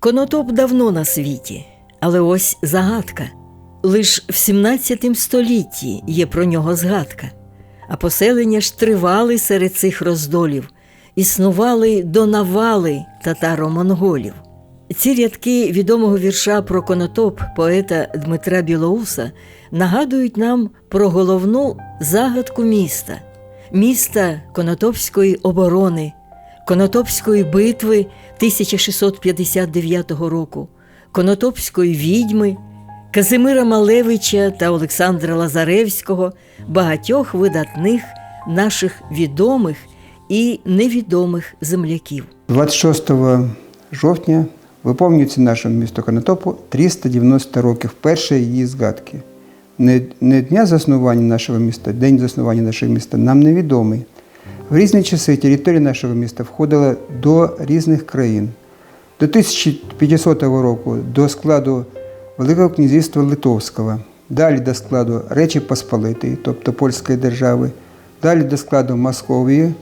Конотоп давно на світі, але ось загадка. Лиш в 17 столітті є про нього згадка, а поселення ж тривали серед цих роздолів, існували до навали татаро-монголів. Ці рядки відомого вірша про конотоп поета Дмитра Білоуса нагадують нам про головну загадку міста, міста Конотопської оборони, Конотопської битви 1659 року, Конотопської відьми, Казимира Малевича та Олександра Лазаревського, багатьох видатних наших відомих і невідомих земляків. 26 жовтня виповнюється нашому місту Конотопу 390 років першої її згадки. Не, дня заснування нашого міста, день заснування нашого міста нам невідомий. В різні часи територія нашого міста входила до різних країн. До 1500 року до складу Великого князівства Литовського, далі до складу Речі Посполитої, тобто Польської держави, далі до складу Московії,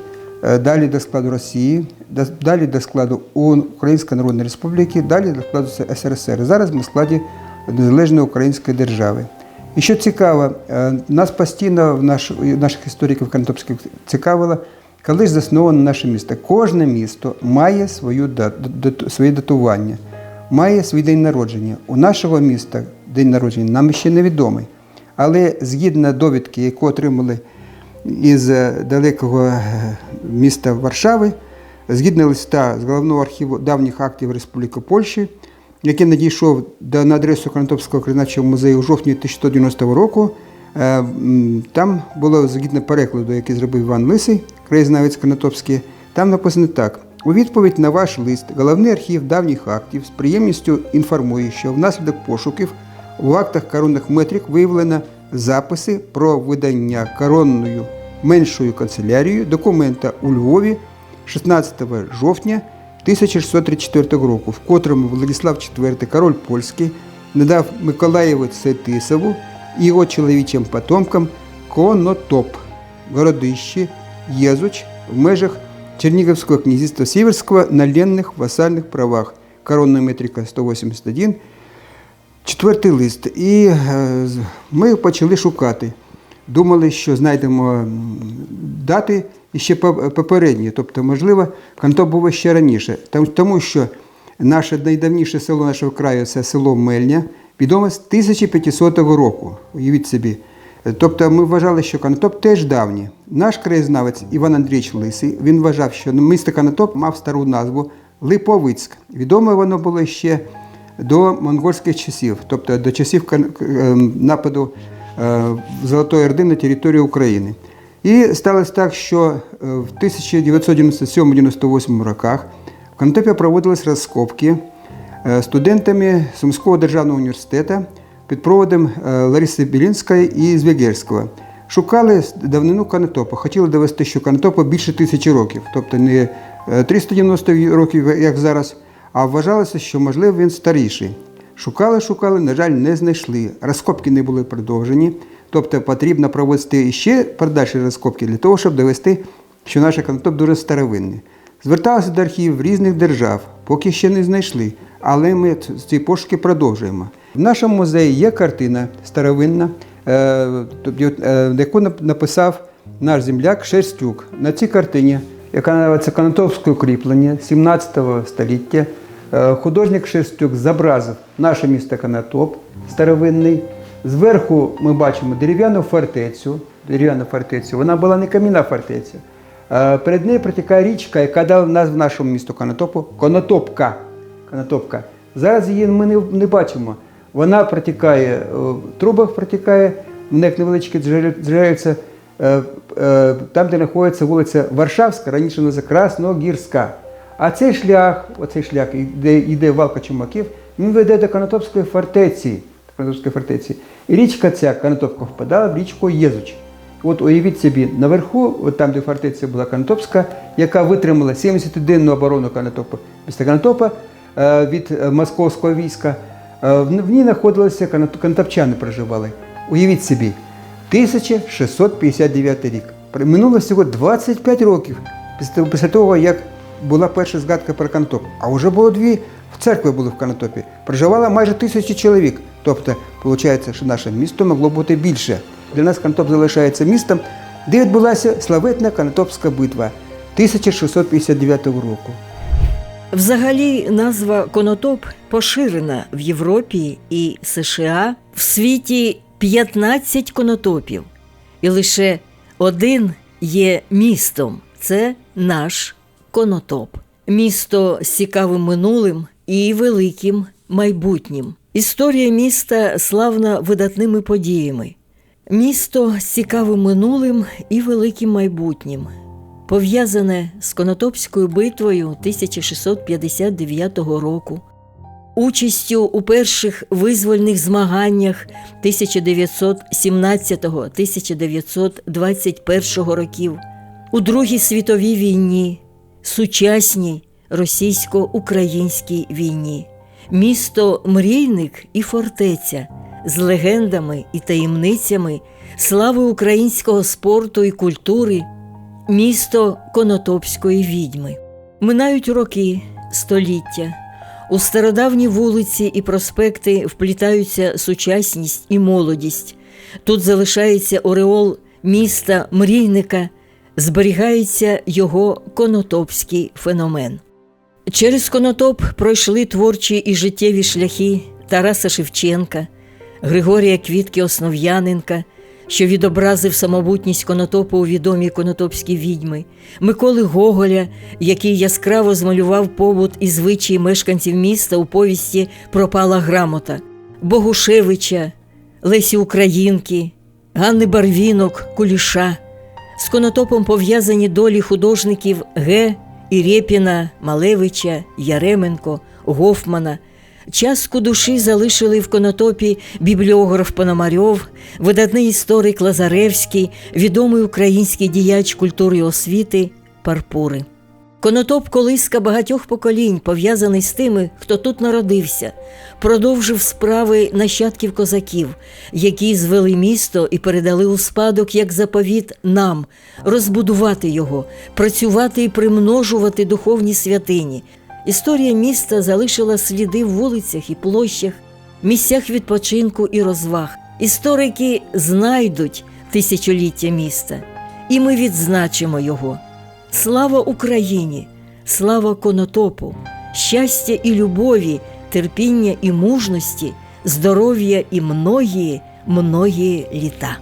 е, далі до складу Росії, далі до складу Української Народної Республіки, далі до складу СРСР. Зараз ми в складі Незалежної Української держави. І що цікаво, е, нас постійно в наш, наших істориків Конотопських цікавило, коли ж засновано наше місто. Кожне місто має свою дату- своє датування, має свій день народження. У нашого міста день народження нам ще невідомий. Але згідно довідки, яку отримали із е, далекого е, міста Варшави, згідно листа з головного архіву давніх актів Республіки Польщі, який надійшов на адресу Конотопського краєзнавчого музею у жовтні 1190 року, е, там було згідно перекладу, який зробив Іван Лисий, краєзнавець Конотопський, там написано так. У відповідь на ваш лист головний архів давніх актів з приємністю інформує, що внаслідок пошуків у актах коронних метрик виявлено записи про видання коронною меншою канцелярією документа у Львові 16 жовтня 1634 року, в котрому Владислав IV, король польський, надав Миколаєву Цетисову і його чоловічим потомкам Конотоп, городище Єзуч в межах Чернігівського князівства Сіверського на ленних васальних правах. Коронна метрика 181, четвертий лист. І е, ми почали шукати. Думали, що знайдемо м, дати ще по- попередні. Тобто, можливо, Контоп був ще раніше. Тому що наше найдавніше село нашого краю це село Мельня, відоме з 1500 року. Уявіть собі. Тобто ми вважали, що Конотоп теж давнє. Наш краєзнавець Іван Андрійович Лисий він вважав, що місто Конотоп мав стару назву Липовицьк. Відоме воно було ще до монгольських часів, тобто до часів е, нападу е, Золотої Орди на територію України. І сталося так, що е, в 1997-98 роках в Конотопі проводились розкопки е, студентами Сумського державного університету під проводом е, Лариси Білінської і Звягельського. Шукали давнину Конотопа, хотіли довести, що Конотопу більше тисячі років, тобто не е, 390 років, як зараз, а вважалося, що можливо він старіший. Шукали, шукали, на жаль, не знайшли. Розкопки не були продовжені. Тобто потрібно провести ще подальші розкопки для того, щоб довести, що наш Конотоп дуже старовинний. Зверталися до архівів різних держав, поки ще не знайшли, але ми ці пошуки продовжуємо. В нашому музеї є картина старовинна, е, тобто, е, яку написав наш земляк Шерстюк. На цій картині, яка називається Конотопське укріплення 17 століття, е, художник Шерстюк зобразив наше місто Конотоп старовинний. Зверху ми бачимо дерев'яну фортецю. Дерев'яну фортецю. Вона була не кам'яна фортеця. Е, Перед нею протікає річка, яка дала назву нашому місту Конотопу Конотопка. Конотопка. Зараз її ми не, не бачимо. Вона протікає е, в трубах, протікає, в них невеличкі джерел- джерельця, е, там, де знаходиться вулиця Варшавська, раніше називалася Красногірська. А цей шлях, оцей шлях, де йде валка чумаків, він веде до Конотопської фортеці. Конотопської фортеці. І річка ця Конотопка впадала в річку Єзуч. От уявіть собі, наверху, от там, де фортеця була Конотопська, яка витримала 70-денну оборону Конотопа, міста Конотопа е, від е, московського війська, е, в ній знаходилися конотопчани проживали. Уявіть собі, 1659 рік. Минуло всього 25 років після того, як була перша згадка про Конотоп, а вже було дві церкви були в Конотопі. Проживало майже тисячі чоловік. Тобто, виходить, що наше місто могло бути більше. Для нас Конотоп залишається містом, де відбулася славетна Конотопська битва 1659 року. Взагалі, назва Конотоп поширена в Європі і США. В світі 15 конотопів, і лише один є містом це наш Конотоп. Місто з цікавим минулим і великим майбутнім. Історія міста славна видатними подіями. Місто з цікавим минулим і великим майбутнім пов'язане з Конотопською битвою 1659 року, участю у перших визвольних змаганнях 1917-1921 років, у Другій світовій війні, сучасній російсько-українській війні, місто мрійник і фортеця з легендами і таємницями слави українського спорту і культури місто Конотопської відьми. Минають роки, століття. У стародавні вулиці і проспекти вплітаються сучасність і молодість. Тут залишається ореол міста мрійника, зберігається його конотопський феномен. Через Конотоп пройшли творчі і життєві шляхи Тараса Шевченка, Григорія Квітки Основ'яненка, що відобразив самобутність Конотопу у відомій конотопській відьми, Миколи Гоголя, який яскраво змалював побут і звичаї мешканців міста у повісті Пропала грамота, Богушевича, Лесі Українки, Ганни Барвінок, Куліша. З Конотопом пов'язані долі художників Г. Ірєпіна, Малевича, Яременко, Гофмана. Частку душі залишили в конотопі бібліограф Пономарьов, видатний історик Лазаревський, відомий український діяч культури і освіти Парпури. Конотоп колиска багатьох поколінь, пов'язаний з тими, хто тут народився, продовжив справи нащадків козаків, які звели місто і передали у спадок як заповіт нам, розбудувати його, працювати і примножувати духовні святині. Історія міста залишила сліди в вулицях і площах, місцях відпочинку і розваг. Історики знайдуть тисячоліття міста, і ми відзначимо його. Слава Україні! Слава Конотопу! Щастя і любові, терпіння і мужності, здоров'я і многії, многії літа.